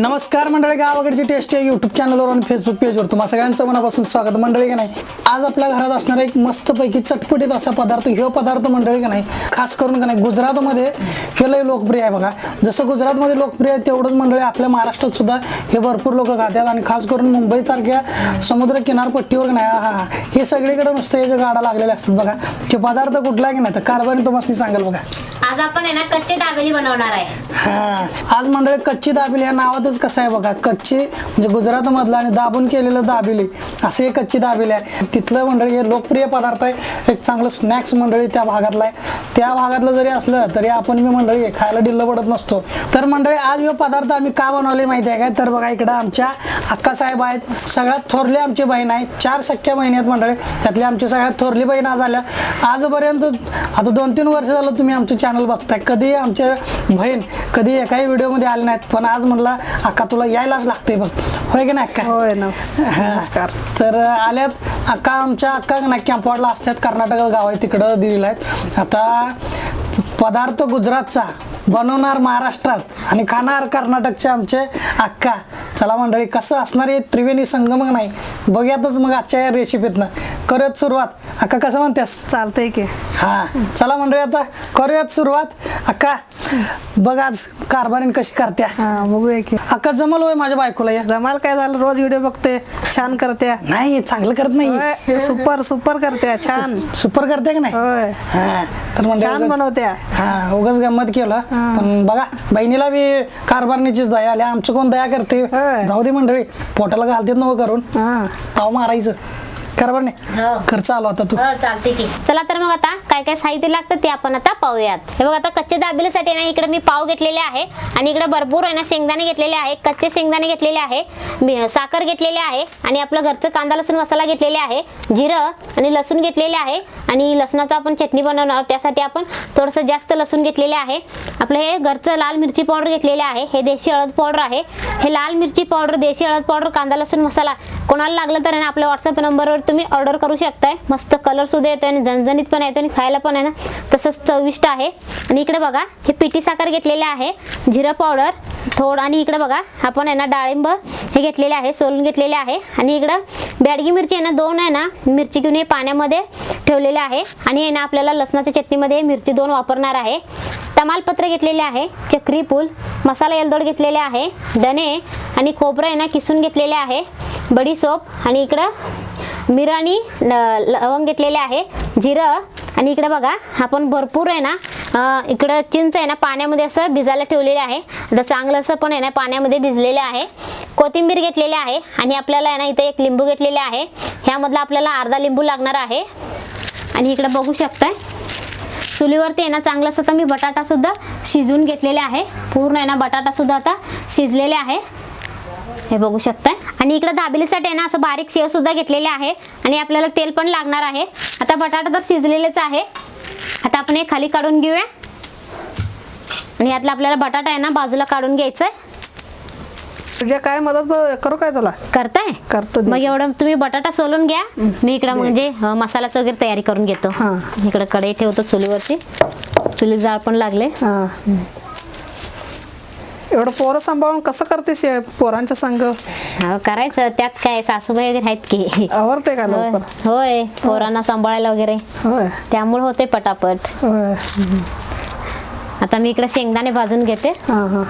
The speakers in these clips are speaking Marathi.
नमस्कार मंडळी गावाकडची टेस्ट आहे युट्यूब चॅनलवर आणि फेसबुक पेजवर तुम्हा सगळ्यांचं मनापासून स्वागत. मंडळी का नाही आज आपल्या घरात असणारा एक मस्तपैकी चटपटीत असा पदार्थ ह्यो पदार्थ मंडळी का नाही खास करून का नाही गुजरातमध्ये हे लय लोकप्रिय आहे बघा. जसं गुजरातमध्ये लोकप्रिय आहे तेवढंच मंडळी आपल्या महाराष्ट्रात सुद्धा हे भरपूर लोक खातात आणि खास करून मुंबईसारख्या समुद्र किनारपट्टीवर का नाही हा हे सगळीकडे नुसतं हे जे गाडा लागलेले असतात बघा. हे पदार्थ कुठला आहे की नाही तर कारभारी तुम्हाला सांगाल बघा. आज आपण आहे ना कच्चे दाबेली बनवणार आहे. हा आज मंडळी कच्ची दाबिली या नावातच कसं आहे बघा कच्ची म्हणजे गुजरातमधलं आणि दाबून केलेलं दाबेली असे कच्ची दाबेली आहे. तिथलं मंडळी हे लोकप्रिय पदार्थ आहे. एक चांगलं स्नॅक्स मंडळी त्या भागातलं आहे. त्या भागातलं जरी असलं तरी आपण मी मंडळी खायला डिल्ल पडत नसतो. तर मंडळी आज हे पदार्थ आम्ही का बनवले माहिती आहे काय? तर बघा इकडं आमच्या अक्कासाहेब आहेत. सगळ्यात थोरली आमची बहीण आहे. चार सख्या बहिणी आहेत मंडळी. त्यातली आमची सगळ्यात थोरली बहीण आज आल्या. आजपर्यंत आता दोन तीन वर्ष झालं तुम्ही आमचं चॅनल बघताय. कधी आमच्या बहीण कधी एकाही व्हिडिओमध्ये आले नाहीत. पण आज म्हणला अक्का तुला यायलाच लागते बघ. होय की नाही अक्का होय ना. हा. नमस्कार. तर आल्यात. अक्का आमच्या अक्का ना कॅम्पवाडला असतात. कर्नाटक गाव आहे. तिकडं दिलेलं आहेत. आता पदार्थ गुजरातचा. बनवणार महाराष्ट्रात आणि खाणार कर्नाटकचे आमचे अक्का. चला मंडळी कसं असणार आहे त्रिवेणी संगमक नाही. बघूयातच मग आजच्या या रेसिपीतनं करूयात सुरुवात. अक्का कसं म्हणतेस? चालतंय की. हा. चला मंडळी आता करूयात सुरुवात. अक्का बघ आज कारभारीन कशी करत्या. हा बघूया की. अक्का जमल होय माझ्या बायकोला या. जमाल काय झालं? रोज व्हिडिओ बघते छान करते नाही चांगलं करत नाही. होय, सुपर सुपर करते छान. सुपर करते का नाही? होय. हा. तर म्हणजे छान बनवत्या. हा उगाच गंमत केलं. पण बघा बहिणीला बी कारभारणीचीच दया आली. आमचं कोण दया करते? होय. जाऊ दे मंडळी पोटाला घालतेत नव करून. हा. ताव मारायचं. कारभारणे हो. खर्च आलो आता तू. हो चालते की. चला तर मग आता काय काय साहित्य लागतं ते आपण आता पाहूयात. हे बघ आता कच्चे दाबेलीसाठी ना इकडे मी पाव घेतलेले आहे आणि इकडे भरपूर आहे ना शेंगदाणे घेतलेले आहे कच्चे शेंगदाणे घेतलेले आहे मी- साखर घेतलेले आहे आणि आपलं घरचं कांदा लसूण मसाला घेतलेले आहे जिरं आणि लसूण घेतलेले आहे आणि लसणाचं आपण चटणी बनवणार. त्यासाठी आपण थोडंसं जास्त लसूण घेतलेले आहे. आपलं हे घरचं लाल मिरची पावडर घेतलेले आहे. हे देशी हळद पावडर आहे. हे लाल मिरची पावडर देशी हळद पावडर कांदा लसूण मसाला कोणाला लागलं तर आपल्या व्हॉट्सअप नंबरवर तुम्ही ऑर्डर करू शकताय. मस्त कलर सुद्धा येतो आणि झणझणीत पण येतो आणि खायला पण आहे ना. तसंच चविष्ट आहे. आणि इकडे बघा हे पिठी साखर घेतलेले आहे. जिरा पावडर थोडं आणि इकडे बघा आपण आहे ना डाळिंब हे घेतलेले आहे सोलून घेतलेले आहे. आणि इकडं बॅडगी मिरची आहे ना दोन आहे ना मिरची घेऊन हे पाण्यामध्ये ठेवलेले आहे. आणि आहे ना आपल्याला लसणाच्या चटणीमध्ये मिरची दोन वापरणार आहे. तमालपत्र घेतलेले आहे चक्री फूल मसाला एलदोड घेतलेले आहे दणे आणि खोबरं आहे ना किसून घेतलेले आहे बडीसोप आणि इकडं मिरं आणि ल- लवंग घेतलेले आहे जिरं आणि इकडं बघा आपण भरपूर आहे ना इकडं चिंच आहे ना पाण्यामध्ये असं भिजायला ठेवलेले आहे आता चांगलं असं पण आहे ना पाण्यामध्ये भिजलेले आहे कोथिंबीर घेतलेली आहे आणि आपल्याला आहे ना इथे एक लिंबू घेतलेले आहे ह्यामधला आपल्याला अर्धा लिंबू लागणार आहे आणि इकडं बघू शकताय चुलीवरती आहे ना चांगलं असं तर मी बटाटासुद्धा शिजवून घेतलेले आहे. पूर्ण आहे ना बटाटा सुद्धा आता शिजलेले आहे. हे बघू शकताय. आणि इकडे दाबेलीसाठी आहे ना असं बारीक शेव सुद्धा घेतलेले आहे. आणि आपल्याला तेल पण लागणार आहे. आता बटाटा तर शिजलेलेच आहे. आता आपण हे खाली काढून घेऊया. आणि यातला आपल्याला बटाटा आहे ना बाजूला काढून घ्यायचा आहे तुझ्या काय मदत ब- करू काय तुला? करताय? करतो दे. मग एवढं तुम्ही बटाटा सोलून घ्या. मी इकडं म्हणजे अं, मसाल्याचं वगैरे तयारी करून घेतो. हा. इकडे कढई ठेवतो चुलीवरती. चुली जाळ पण लागले. हा. एवढं पोरं सांभाळून कसं करतेस हे पोरांच्या संग? हो करायचं. त्यात काय सासूबाई वगैरे आहेत की? आवडते का होय. लवकर? होय. पोरांना सांभाळायला वगैरे. होय. त्यामुळे होते पटापट. होय. आता मी इकडे शेंगदाणे भाजून घेते. हा हा.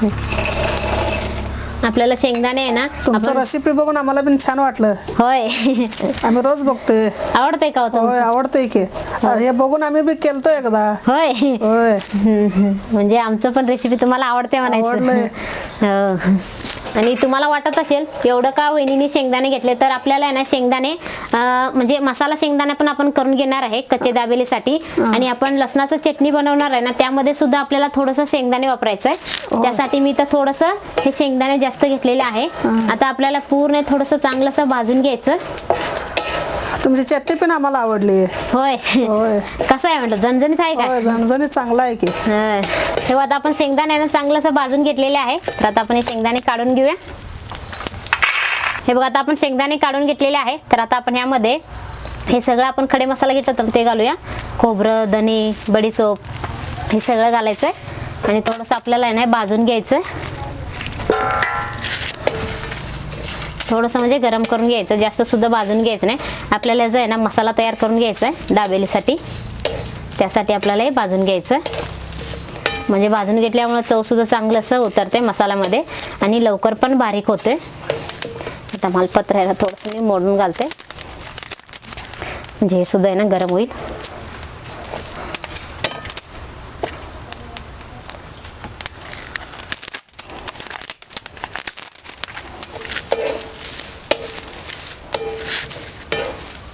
आपल्याला शेंगदाणे आहे ना तुमचं आपण- रेसिपी बघून आम्हाला पण छान वाटलं. होय. आम्ही रोज बघतोय. आवडतंय का हो होय? आवडतंय की. हे. बघून आम्ही बी केलतो एकदा. होय. होय. हम्म, हम्म. म्हणजे आमचं पण रेसिपी तुम्हाला आवडते आवडलंय. म्हणायचं हो. आणि तुम्हाला वाटत असेल एवढं का वहिनीने शेंगदाणे घेतले? तर आपल्याला ना शेंगदाणे म्हणजे मसाला शेंगदाणे पण आपण करून घेणार आहे कच्चे दाबेलीसाठी. आणि आपण लसणाचं चटणी बनवणार आहे ना त्यामध्ये सुद्धा आपल्याला थोडंसं शेंगदाणे वापरायचं आहे त्यासाठी मी तर थोडंसं हे शेंगदाणे जास्त घेतलेले आहे. आता आपल्याला पूर्ण थोडंसं चांगलं असं भाजून घ्यायचं. तुमची चटणी पण आम्हाला आवडली. होय. कसं आहे म्हटलं झणझणीत आहे का? झणझणीत चांगला आहे की. तेव्हा आता आपण शेंगदाणे ना चांगलं असं भाजून घेतलेले आहे. तर आता आपण हे शेंगदाणे काढून घेऊया. हे बघा आता आपण शेंगदाणे काढून घेतलेले आहे. तर आता आपण ह्यामध्ये हे सगळं आपण खडे मसाला घेतलं तर ते घालूया. खोबरं धने बडीसोप हे सगळं घालायचं आहे आणि थोडंसं आपल्याला आहे ना भाजून घ्यायचं आहे थोडंसं म्हणजे गरम करून घ्यायचं जास्त सुद्धा भाजून घ्यायचं नाही. आपल्याला याचा आहे ना मसाला तयार करून घ्यायचा आहे दाबेलीसाठी. त्यासाठी आपल्याला हे भाजून घ्यायचं आहे. म्हणजे भाजून घेतल्यामुळे चवसुद्धा चांगलं असं उतरते मसाल्यामध्ये आणि लवकर पण बारीक होते. आता मालपत्र याला थोडंसं मी मोडून घालते. म्हणजे हे सुद्धा आहे ना गरम होईल.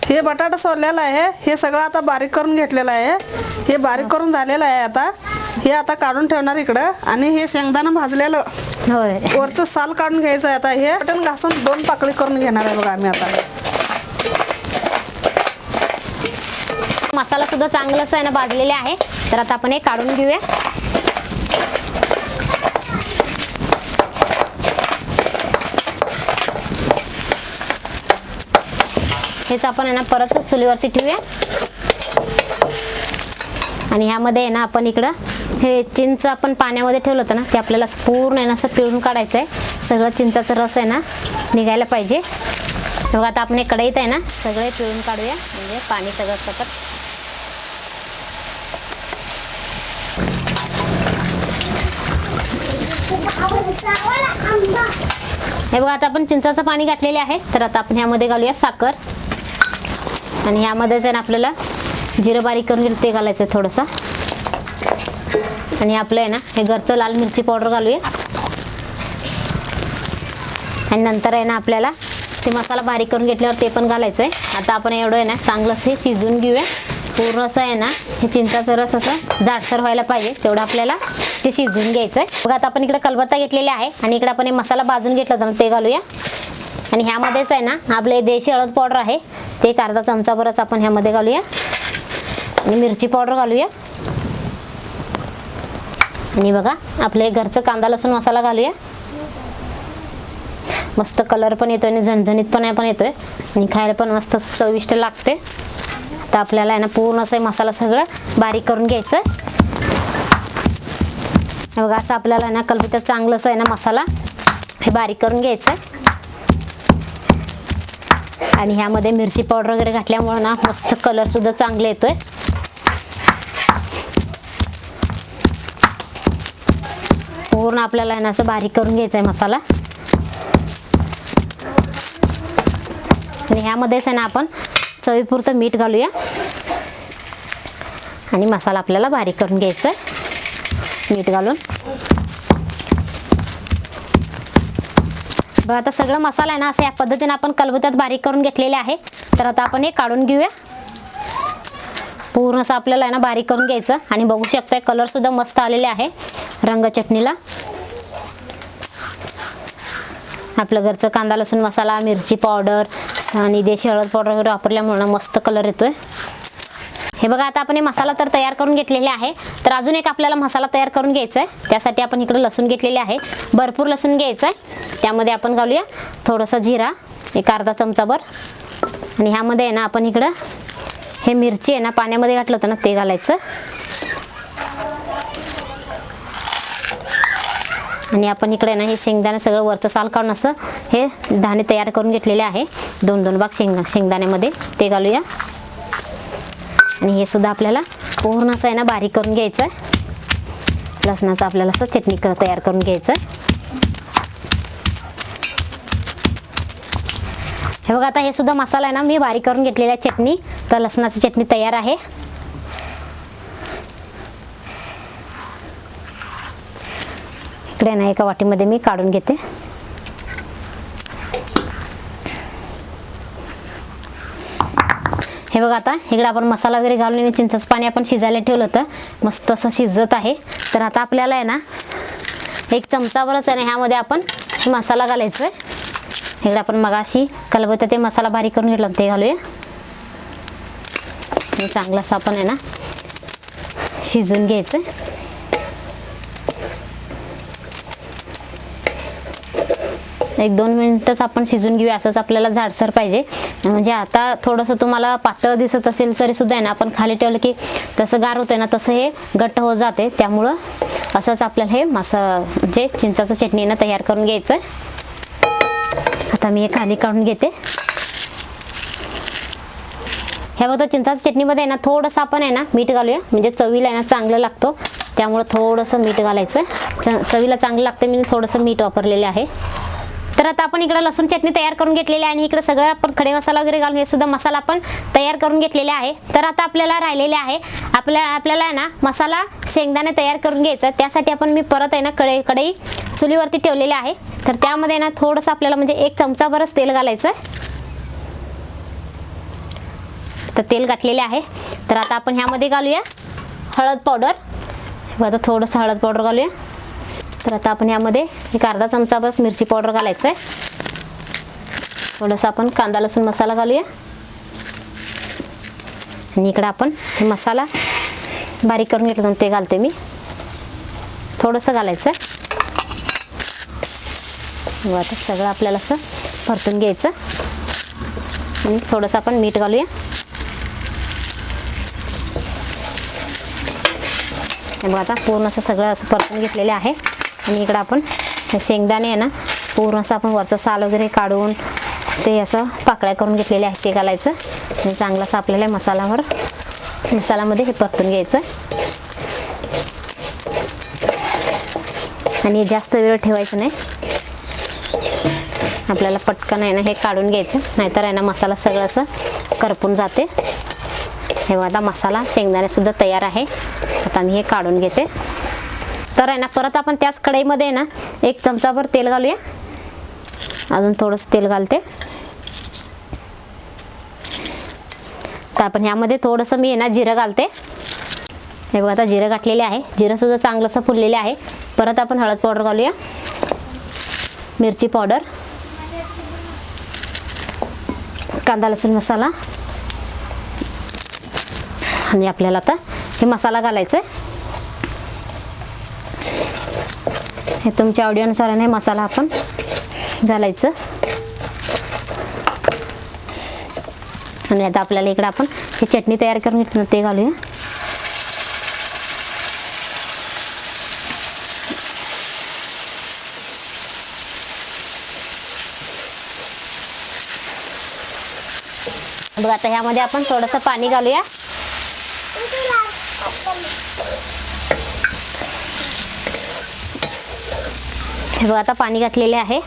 हे बटाटा सोललेला आहे. हे सगळं आता बारीक करून घेतलेलं आहे. हे बारीक करून झालेलं आहे आता. हे आता काढून ठेवणार इकडं. आणि हे शेंगदाणा भाजलेलं. होय. वरचं साल काढून घ्यायचं आहे आता. हे बटन घासून दोन पाकळी करून घेणार आहे बघा आम्ही आता. मसाला सुद्धा चांगलाच आहे ना भाजलेले आहे. तर आता आपण हे काढून घेऊया. हेच आपण आहे ना परत चुलीवरती ठेवूया. आणि ह्यामध्ये आहे ना आपण इकडं हे चिंच आपण पाण्यामध्ये ठेवलं होतं ना ते आपल्याला पूर्ण आहे ना असं पिळून काढायचं आहे. सगळं चिंचाचं रस आहे ना निघायला पाहिजे. बघा आता आपण हे कढईत आहे ना सगळे पिळून काढूया. म्हणजे पाणी सगळं सकट हे बघा आता आपण चिंचाचं पाणी घातलेले आहे. तर आता आपण ह्यामध्ये घालूया साखर. आणि ह्यामध्येच आहे ना आपल्याला जिरं बारीक करून ते घालायचं आहे थोडंसं. आणि आपलं आहे ना हे घरचं लाल मिरची पावडर घालूया. आणि नंतर आहे ना आपल्याला ते मसाला बारीक करून घेतल्यावर ते पण घालायचं आहे आता आपण एवढं आहे ना चांगलं हे शिजून घेऊया. पूर्ण असं आहे ना हे चिंचाचं रस असं जाडसर व्हायला पाहिजे तेवढं आपल्याला ते शिजवून घ्यायचं आहे बघा आता आपण इकडे कलबत्ता घेतलेला आहे आणि इकडे आपण हे मसाला भाजून घेतला तर ते घालूया. आणि ह्यामध्येच आहे ना आपले देशी हळद पावडर आहे ते एक अर्धा चमचाभरच आपण ह्यामध्ये घालूया. आणि मिरची पावडर घालूया. आणि बघा आपले घरचं कांदा लसूण मसाला घालूया. मस्त कलर पण येतोय आणि झणझणीत पण पण येतोय. आणि खायला पण मस्त चविष्ट लागते. आता आपल्याला आहे ना पूर्ण असं मसाला सगळं बारीक करून घ्यायचं बघा असं आपल्याला आहे ना कलबीत चांगलं आहे ना मसाला. हे बारीक करून घ्यायचं आणि ह्यामध्ये मिरची पावडर वगैरे घातल्यामुळं ना मस्त कलरसुद्धा चांगलं येतोय. पूर्ण आपल्याला आहे ना असं बारीक करून घ्यायचं आहे मसाला. आणि ह्यामध्येच आहे ना आपण चवीपुरतं मीठ घालूया. आणि मसाला आपल्याला बारीक करून घ्यायचा आहे मीठ घालून. बरं आता सगळं मसाला आहे ना असं या पद्धतीने आपण कलबुत्यात बारीक करून घेतलेले आहे. तर आता आपण हे काढून घेऊया. पूर्ण असं आपल्याला आहे ना बारीक करून घ्यायचं. आणि बघू शकताय कलर सुद्धा मस्त आलेले आहे. रंग आपलं घरचं कांदा लसूण मसाला मिरची पावडर आणि देशी हळद पावडर वगैरे वापरल्यामुळं मस्त कलर येतोय. हे बघा आता आपण हे मसाला तर तयार करून घेतलेले आहे. तर अजून एक आपल्याला मसाला तयार करून घ्यायचा आहे. त्यासाठी आपण इकडे लसूण घेतलेले आहे. भरपूर लसूण घ्यायचं आहे. त्यामध्ये आपण घालूया थोडंसं जिरा एक अर्धा चमचाभर. आणि ह्यामध्ये आहे ना आपण इकडं हे मिरची आहे ना पाण्यामध्ये घातलं होतं ना ते घालायचं. आणि आपण इकडे ना हे शेंगदाणे सगळं वरचं साल काढून असं हे दाणे तयार करून घेतलेले आहे. दोन दोन भाग शेंग शेंगदाण्यामध्ये ते घालूया. आणि हे सुद्धा आपल्याला पूर्ण असं आहे ना बारीक करून घ्यायचं आहे लसणाचं आपल्याला असं चटणी क- तयार करून घ्यायचं आहे हे बघा आता हे सुद्धा मसाला आहे ना मी बारीक करून घेतलेला आहे चटणी. तर लसणाची चटणी तयार आहे. इकडे ना एका वाटीमध्ये मी काढून घेते. हे बघा आता इकडे आपण मसाला वगैरे घालून आणि चिंचाचं पाणी आपण शिजायला ठेवलं होतं. मस्त असं शिजत आहे. तर आता आपल्याला आहे ना एक चमचावरच आहे ना ह्यामध्ये आपण मसाला घालायचा आहे इकडे आपण मगाशी कलबत्या ते मसाला बारीक करून घेतला ते घालूया. आणि चांगलं असं आपण आहे ना शिजून घ्यायचं एक दोन मिनिटच आपण शिजून घेऊया असंच आपल्याला जाडसर पाहिजे. म्हणजे आता थोडंसं तुम्हाला पातळ दिसत असेल तरी सुद्धा आहे ना आपण खाली ठेवलं की तसं गार होतंय ना तसं हे घट्ट होत जाते. त्यामुळं असंच आपल्याला हे मासा म्हणजे चिंचाचं चटणी ना तयार करून घ्यायचं आता मी हे खाली काढून घेते. हे बघा चिंचाच्या चटणीमध्ये आहे ना थोडंसं आपण आहे ना मीठ घालूया. म्हणजे चवीला आहे ना चांगलं लागतो. त्यामुळं थोडंसं मीठ घालायचं च चवीला चांगलं लागतं मी थोडंसं मीठ वापरलेलं आहे. तर आता आपण इकडं लसूण चटणी तयार करून घेतलेली आहे आणि इकडे सगळं आपण खडे मसाला वगैरे घालून हे सुद्धा मसाला आपण तयार करून घेतलेला आहे. तर आता आपल्याला राहिलेले आहे. आपल्या आपल्याला आहे ना मसाला शेंगदाणे तयार करून घ्यायचं. त्यासाठी आपण मी परत आहे ना कढई कढई चुलीवरती ठेवलेले आहे. तर त्यामध्ये ना थोडंसं आपल्याला म्हणजे एक चमचाभरच तेल घालायचं आहे. तर तेल घातलेले आहे. तर आता आपण ह्यामध्ये घालूया हळद पावडर. आता थोडंसं हळद पावडर घालूया. तर आता आपण यामध्ये एक अर्धा चमचा बस मिरची पावडर घालायचं आहे थोडंसं आपण कांदा लसूण मसाला घालूया. आणि इकडं आपण मसाला बारीक करून घेतलं होतं ते घालते मी. थोडंसं घालायचं आहे व आता सगळं आपल्याला असं परतून घ्यायचं. आणि थोडंसं आपण मीठ घालूया. बघा आता पूर्ण असं सगळं असं परतून घेतलेलं आहे. आणि इकडं आपण शेंगदाणे आहे ना पूर्ण असं आपण वरचं साल वगैरे काढून ते असं पाकळ्या करून घेतलेले आहे ते घालायचं. आणि चांगलं असं आपल्याला मसालावर मसाल्यामध्ये हे परतून घ्यायचं. आणि हे जास्त वेळ ठेवायचं नाही. आपल्याला पटकन आहे ना हे काढून घ्यायचं. नाहीतर आहे ना मसाला सगळं असं करपून जाते. हे आता मसाला शेंगदाणेसुद्धा तयार आहे. आता मी हे काढून घेते. तर आहे ना परत आपण त्याच कढईमध्ये आहे ना एक चमचाभर तेल घालूया. अजून थोडंसं तेल घालते. तर आपण ह्यामध्ये थोडंसं मी आहे ना जिरं घालते. हे बघा आता जिरं घातलेले आहे. जिरंसुद्धा चांगलंसं फुललेले आहे. परत आपण हळद पावडर घालूया. मिरची पावडर. कांदा लसूण मसाला. आणि आपल्याला आता हे मसाला घालायचा आहे हे तुमच्या आवडीनुसार मसाला आपण घालायचं. आणि आता आपल्याला इकडं आपण ही चटणी तयार करून घेतली ना ते घालूया. बघ आता ह्यामध्ये आपण थोडंसं पाणी घालूया. हे बघा आता पाणी घातलेले आहे.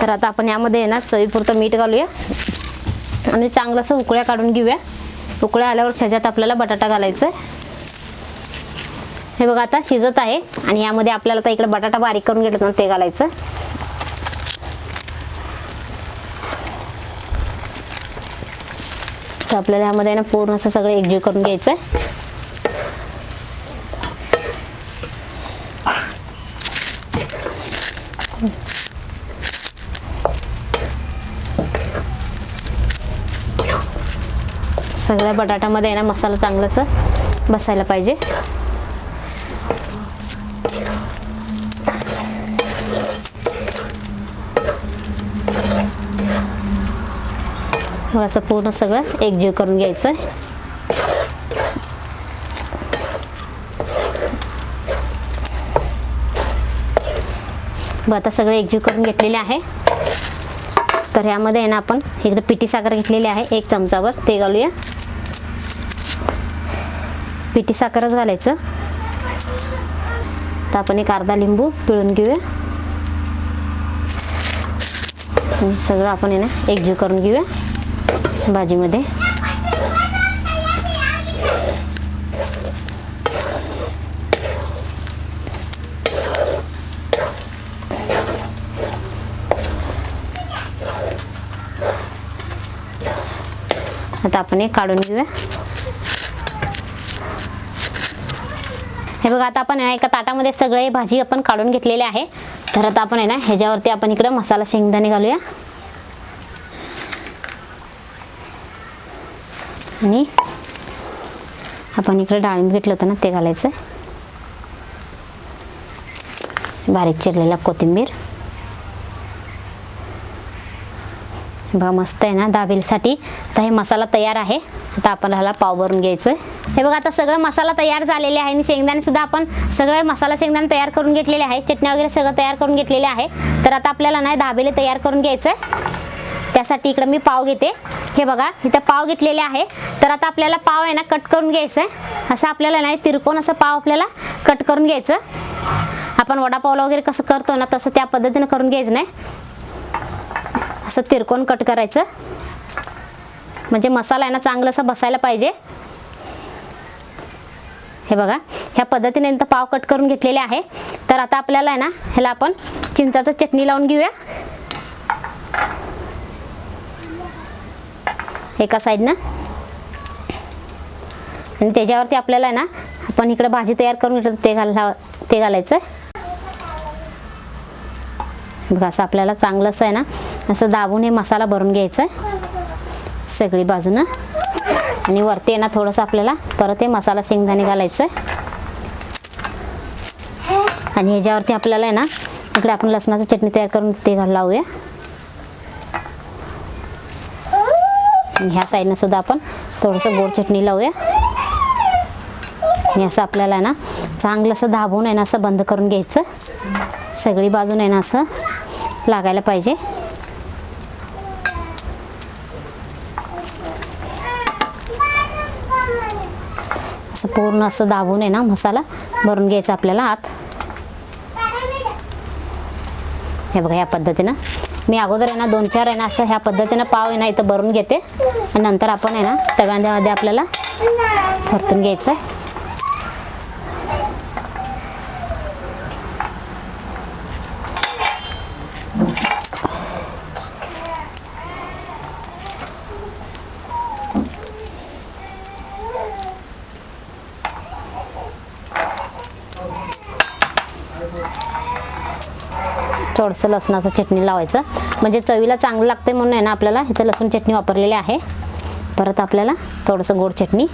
तर आता आपण यामध्ये आहे ना चवीपुरतं मीठ घालूया. आणि चांगलं असं उकळ्या काढून घेऊया. उकळ्या आल्यावर शेजात आपल्याला बटाटा घालायचा आहे हे बघा आता शिजत आहे. आणि यामध्ये आपल्याला आता इकडे बटाटा बारीक करून घेतलं ना ते घालायचं तर आपल्याला यामध्ये ना पूर्ण असं सगळं एकजीव करून घ्यायचं आहे सगळ्या बटाट्यामध्ये आहे ना मसाला चांगलासा बसायला पाहिजे. मग असं पूर्ण सगळं एकजीव करून घ्यायचं आहे बघ आता सगळं एकजीव करून घेतलेले आहे. तर ह्यामध्ये आहे ना आपण इकडे पिठी साखर घेतलेली आहे एक चमचावर ते घालूया. पिठी साखरच घालायचं. तर आपण एक अर्धा लिंबू पिळून घेऊया. सगळं आपण आहे ना एकजीव करून घेऊया. भाजीमध्ये. आता आपण हे काढून घेऊया. हे बघा आता आपण आहे एका ताटामध्ये सगळे भाजी आपण काढून घेतलेली आहे. तर आता आपण आहे ना ह्याच्यावरती आपण इकडे मसाला शेंगदाणे घालूया. आणि आपण इकडे डाळिंब घेतलं होतं ना ते घालायचं. बारीक चिरलेला कोथिंबीर. बघा मस्त आहे ना दाबेलीसाठी. आता हे मसाला तयार आहे. आता आपण ह्याला पाव भरून घ्यायचं हे बघा आता सगळं मसाला तयार झालेले आहे. आणि शेंगदाणे सुद्धा आपण सगळं मसाला शेंगदाणे तयार करून घेतलेले आहे. चटणी वगैरे सगळं तयार करून घेतलेले आहे. तर आता आपल्याला नाही दाबेले तयार करून घ्यायचं आहे त्यासाठी इकडं मी पाव घेते. हे बघा इथं पाव घेतलेले आहे. तर आता आपल्याला पाव आहे ना कट करून घ्यायचं आहे असं आपल्याला नाही तिरकोन असं पाव आपल्याला कट करून घ्यायचं. आपण वडापावला वगैरे कसं करतो ना तसं त्या पद्धतीनं करून घ्यायचं नाही. असं तिरकोन कट करायचं. म्हणजे मसाला आहे ना चांगलं असं बसायला पाहिजे. हे बघा ह्या पद्धतीने नंतर पाव कट करून घेतलेले आहे. तर आता आपल्याला आहे ना ह्याला आपण चिंचाचं चटणी लावून घेऊया. एका साईडनं. आणि त्याच्यावरती आपल्याला आहे ना आपण इकडे भाजी तयार करून घेतलं ते घाला ते घालायचं. बघा असं आपल्याला चांगलं असं आहे ना असं दाबून हे मसाला भरून घ्यायचं सगळी बाजूनं. आणि वरती आहे ना थोडंसं आपल्याला परत हे मसाला शेंगदाणे घालायचं आणि ह्याच्यावरती आपल्याला आहे ना इकडे आपण लसणाचं चटणी तयार करून ते घाल लावूया. ह्या साईडनं सुद्धा आपण थोडंसं गोड चटणी लावूया. आणि असं आपल्याला आहे ना चांगलं असं दाबून आहे ना असं बंद करून घ्यायचं. सगळी बाजून आहे ना असं लागायला पाहिजे. असं पूर्ण असं दाबून आहे ना मसाला भरून घ्यायचा आपल्याला आत. हे बघा या पद्धतीनं. मी अगोदर आहे ना दोन चार आहे ना असं ह्या पद्धतीनं पाव आहे ना इथं भरून घेते. आणि नंतर आपण आहे ना तव्यामध्ये आपल्याला परतून घ्यायचं थोडंसं लसणाचं चटणी लावायचं. म्हणजे चवीला चांगलं लागते म्हणून आहे ना आपल्याला इथं लसूण चटणी वापरलेली आहे. परत आपल्याला थोडंसं गोड चटणी.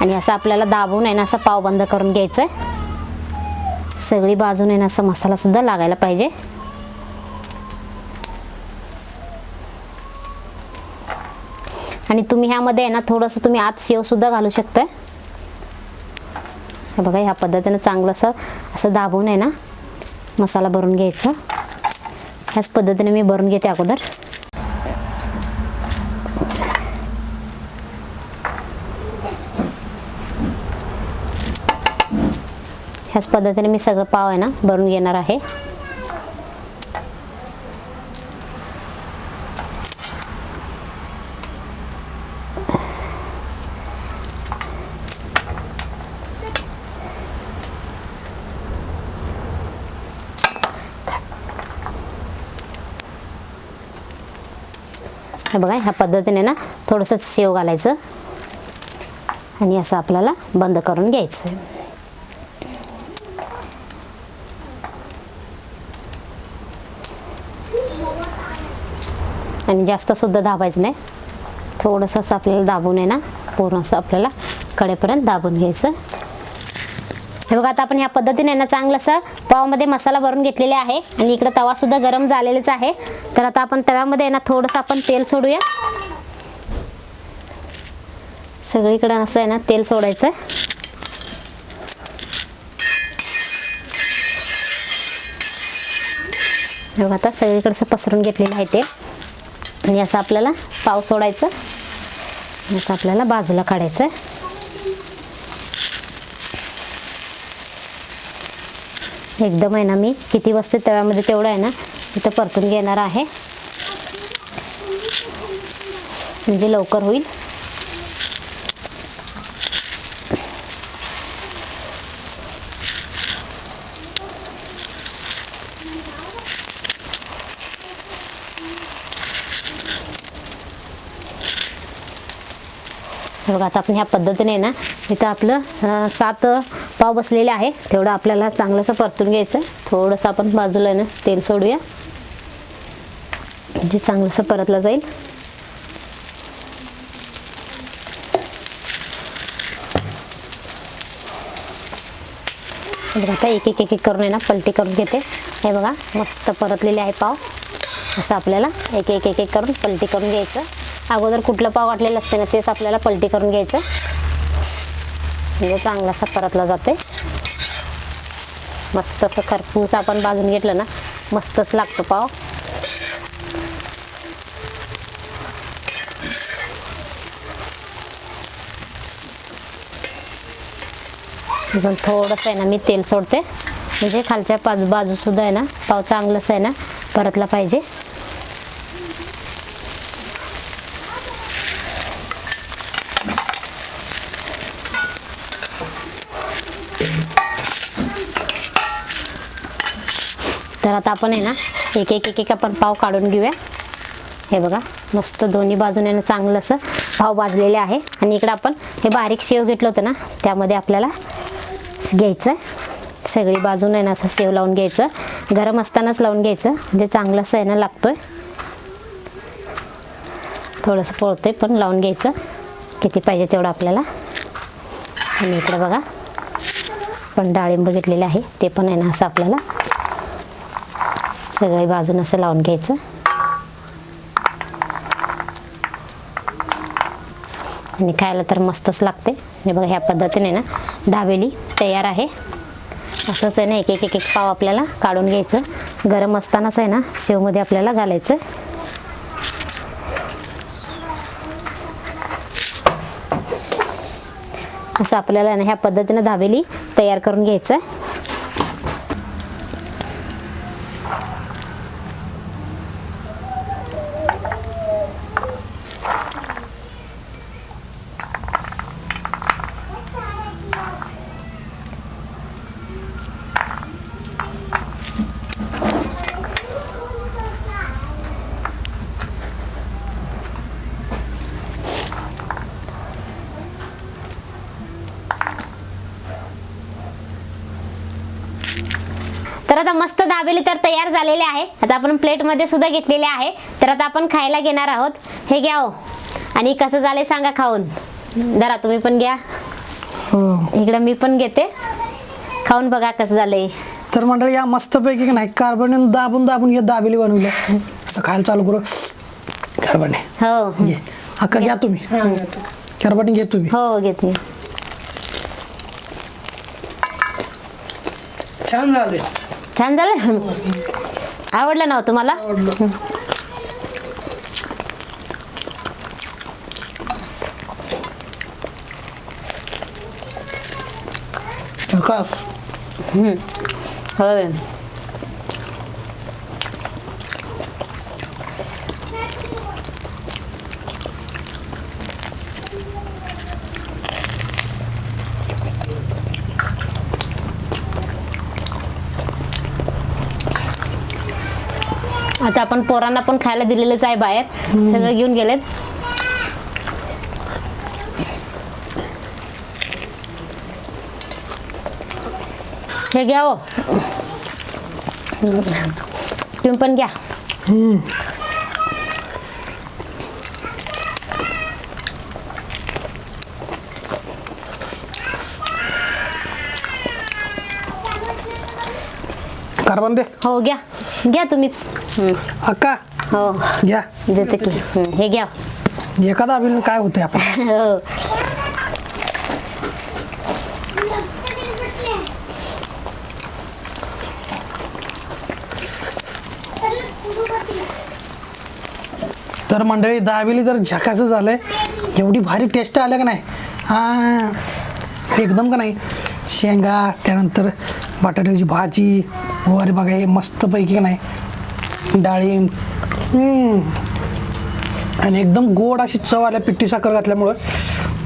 आणि असं आपल्याला दाबून आहे ना असं पाव बंद करून घ्यायचं आहे सगळी बाजून आहे ना असं मसालासुद्धा लागायला पाहिजे. आणि तुम्ही ह्यामध्ये आहे ना थोडंसं तुम्ही आत शेवसुद्धा घालू शकताय. बघा ह्या पद्धतीनं चांगलं असं असं दाबून आहे ना मसाला भरून घ्यायचा. ह्याच पद्धतीने मी भरून घेते अगोदर. ह्याच पद्धतीने मी सगळं पाव आहे ना भरून घेणार आहे. हे बघा ह्या पद्धतीने ना थोडंसं शेव घालायचं. आणि असं आपल्याला बंद करून घ्यायचं. आणि जास्त सुद्धा दाबायचं नाही. थोडंसं असं आपल्याला दाबून आहे ना पूर्ण असं आपल्याला कडेपर्यंत दाबून घ्यायचं. हे बघा आता आपण ह्या पद्धतीने ना चांगलं असं पावामध्ये मसाला भरून घेतलेले आहे. आणि इकडं तवासुद्धा गरम झालेलाच आहे. तर आता आपण तव्यामध्ये आहे ना थोडंसं आपण तेल सोडूया. सगळीकडं असं आहे ना तेल सोडायचं. हे बघा आता सगळीकडे पसरून घेतलेलं आहे ते आणि असं आपल्याला पाव सोडायचं. असं आपल्याला बाजूला काढायचं. एकदम आहे ना मी. किती वाजते तव्यामध्ये तेवढं आहे ना इथं परतून घेणार आहे. म्हणजे लवकर होईल. बघा आता आपण ह्या पद्धतीने ना इथं आपलं सात पाव बसलेले आहे. तेवढं आपल्याला चांगलंसं परतून घ्यायचं. थोडंसं आपण बाजूला आहे ना तेल सोडूया. जे चांगलंसं परतलं जाईल. आता एक एक एक एक करून आहे ना पलटी करून घेते. हे बघा मस्त परतलेले आहे पाव. असं आपल्याला एक एक एक एक करून पलटी करून घ्यायचं. अगोदर कुठलं पाव वाटलेलं असते ना तेच आपल्याला पलटी करून घ्यायचं. म्हणजे चांगला असा परतला जाते. मस्त असं खरपूस आपण भाजून घेतलं ना मस्तच लागतो पाव. अजून थोडंसं आहे ना मी तेल सोडते. म्हणजे खालच्या बाजू बाजूसुद्धा आहे ना पाव चांगलंच आहे ना परतला पाहिजे. आता आपण आहे ना एक एक एक एक आपण पाव काढून घेऊया. हे बघा मस्त दोन्ही बाजूने ना चांगलं असं पाव भाजलेले आहे. आणि इकडं आपण हे बारीक शेव घेतलं होतं ना त्यामध्ये आपल्याला घ्यायचं सगळी बाजून आहे ना असं शेव लावून घ्यायचं. गरम असतानाच लावून घ्यायचं म्हणजे चांगलं असं आहे ना लागतोय. थोडंसं पळतंय पण लावून घ्यायचं. किती पाहिजे तेवढं आपल्याला. आणि इकडं बघा पण डाळिंब घेतलेले आहे ते पण आहे ना असं आपल्याला सगळे बाजून असं लावून घ्यायचं. आणि खायला तर मस्तच लागते. हे बघा ह्या पद्धतीने ना दाबेली तयार आहे. असंच आहे ना एक एक एक एक पाव आपल्याला काढून घ्यायचं. गरम असतानाच आहे ना शेवमध्ये आपल्याला घालायचं. असं आपल्याला ना ह्या पद्धतीनं दाबेली तयार करून घ्यायचं. तर आता मस्त दाबेली तर तयार झालेले आहे. आता आपण प्लेटमध्ये सुद्धा घेतलेले आहे. तर आता आपण खायला घेणार आहोत. हे घ्या हो. आणि कसं झालंय सांगा खाऊन. जरा तुम्ही पण घ्या. हो. इकडं मी पण घेते. खाऊन बघा कसं झालंय. तर मंडळी या मस्तपैकी की नाही कार्बन दाबून दाबून हे दाबेली बनवल्या आता खायला चालू करू. कार्बने हो. घे. अक्का घ्या तुम्ही. कार्बने घे तुम्ही. हो घेते. छान झाले. छान झालं? आवडलं ना हो तुम्हाला? का होय. आता आपण पोरांना पण खायला दिलेलंच आहे बाहेर. सगळं घेऊन गेलेत. हे घ्या हो. तुम्ही पण घ्या. कार्बन दे. हो घ्या. घ्या तुम्हीच. अक्का हो. घ्या. देते की. हे घ्या. एका दाबेलीने काय होतंय आपण हो. तर मंडळी दाबेली तर झकाचं झालंय एवढी भारी टेस्ट आल्या का नाही? हा. एकदम का नाही? शेंगा त्यानंतर बटाट्याची भाजी वर बघा हे मस्तपैकी का नाही? डाळिंब हम्म. आणि एकदम गोड अशी चव आल्या पिट्टी साखर घातल्यामुळं.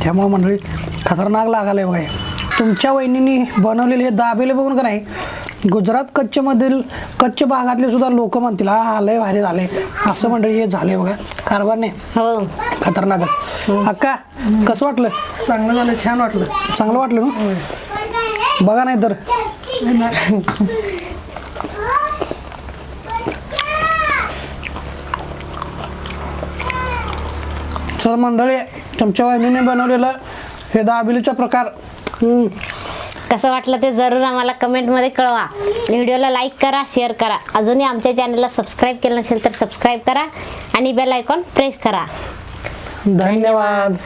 त्यामुळं मंडळी खतरनाक लागायला बघा हे. तुमच्या वहिनीने बनवलेले हे दाबेले बघून का नाही? गुजरात कच्छमधील कच्छ भागातले सुद्धा लोक म्हणतील हा लय भारी झाले असं मंडळी हे झाले बघा. कारभारने हो. खतरनाकच अक्का कसं वाटलं? चांगलं झालं छान वाटलं. चांगलं वाटलं ना? बघा नाही तर चल मंडळी तुमच्या वहिनीने बनवलेलं हे दाबिलीचा प्रकार. कसं वाटलं ते जरूर आम्हाला कमेंटमध्ये कळवा. व्हिडिओला लाईक करा शेअर करा. अजूनही आमच्या चॅनलला सबस्क्राईब केलं नसेल तर सबस्क्राईब करा आणि बेल आयकॉन प्रेस करा. धन्यवाद.